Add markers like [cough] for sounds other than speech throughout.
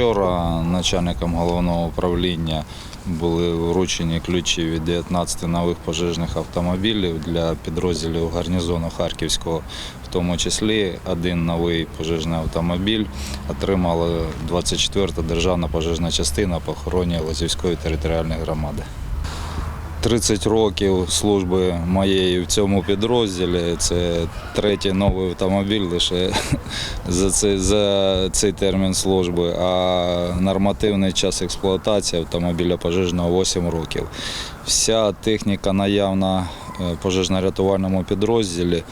Вчора начальникам головного управління були вручені ключі від 19 нових пожежних автомобілів для підрозділів гарнізону Харківського. В тому числі один новий пожежний автомобіль отримала 24-та державна пожежна частина по охороні Лозівської територіальної громади. 30 років служби моєї в цьому підрозділі. Це третій новий автомобіль лише [laughs] за цей, за цей термін служби, а нормативний час експлуатації автомобіля пожежного 8 років. Вся техніка наявна е, пожежно-рятувальному підрозділі.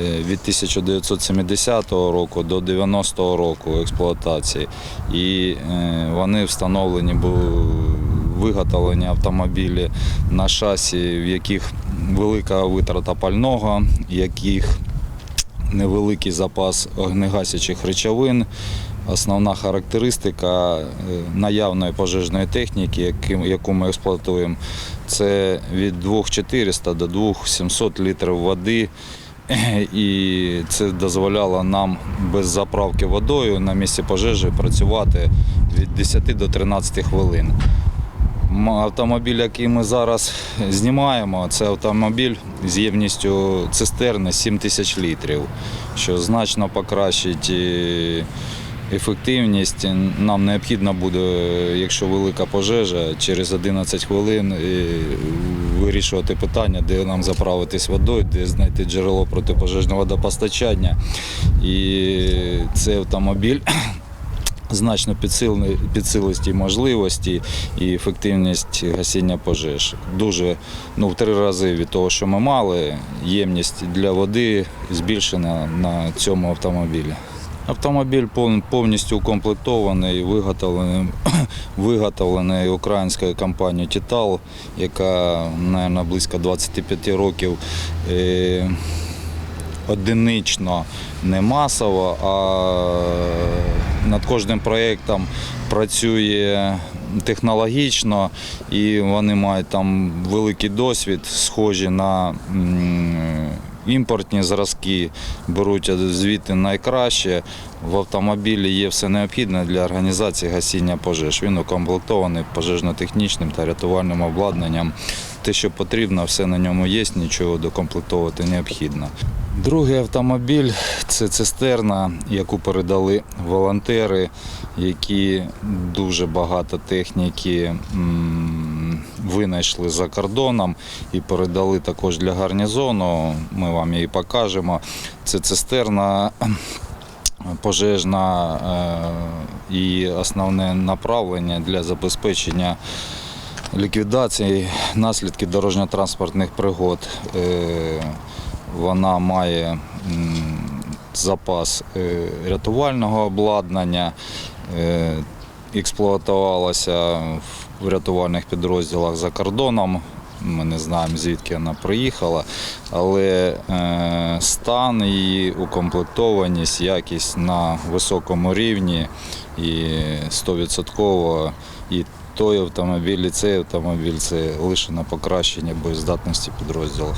е, Від 1970 року до 90-го року експлуатації, і е, вони встановлені були виготовлені автомобілі на шасі, в яких велика витрата пального, яких невеликий запас огнегасячих речовин. Основна характеристика е, наявної пожежної техніки, яку ми експлуатуємо, це від 2400 до 2700 літрів води. [clears throat] І це дозволяло нам без заправки водою на місці пожежі працювати від 10 до 13 хвилин. Автомобіль, який ми зараз знімаємо, це автомобіль з ємністю цистерни 7 тисяч літрів, що значно покращить ефективність. Нам необхідно буде, якщо велика пожежа, через 11 хвилин вирішувати питання, де нам заправитись водою, де знайти джерело протипожежного водопостачання. І цей автомобіль значно підсили- підсилить і можливості і ефективність гасіння пожеж. Дуже ну, в три рази від того, що ми мали, ємність для води збільшена на цьому автомобілі. Автомобіль повністю укомплектований, виготовлений, [clears throat] виготовлений українською компанією Тітал, яка, мабуть, близько 25 років. е, одинично, не масово, а над кожним проєктом працює технологічно і вони мають там великий досвід, схожі на імпортні зразки, беруть звідти найкраще. В автомобілі є все необхідне для організації гасіння пожеж. Він укомплектований пожежно-технічним та рятувальним обладнанням. Те, що потрібно, все на ньому є, нічого докомплектувати необхідно. Другий автомобіль це цистерна, яку передали волонтери, які дуже багато техніки винайшли за кордоном і передали також для гарнізону. Ми вам її покажемо. Це цистерна пожежна е, і основне направлення для забезпечення ліквідації наслідків дорожньо-транспортних пригод. Е, Вона має запас е, рятувального обладнання, е, експлуатувалася в рятувальних підрозділах за кордоном. Ми не знаємо, звідки вона приїхала, але е, стан її, укомплектованість, якість на високому рівні і 100% і той автомобіль, і цей автомобіль це лише на покращення боєздатності підрозділу.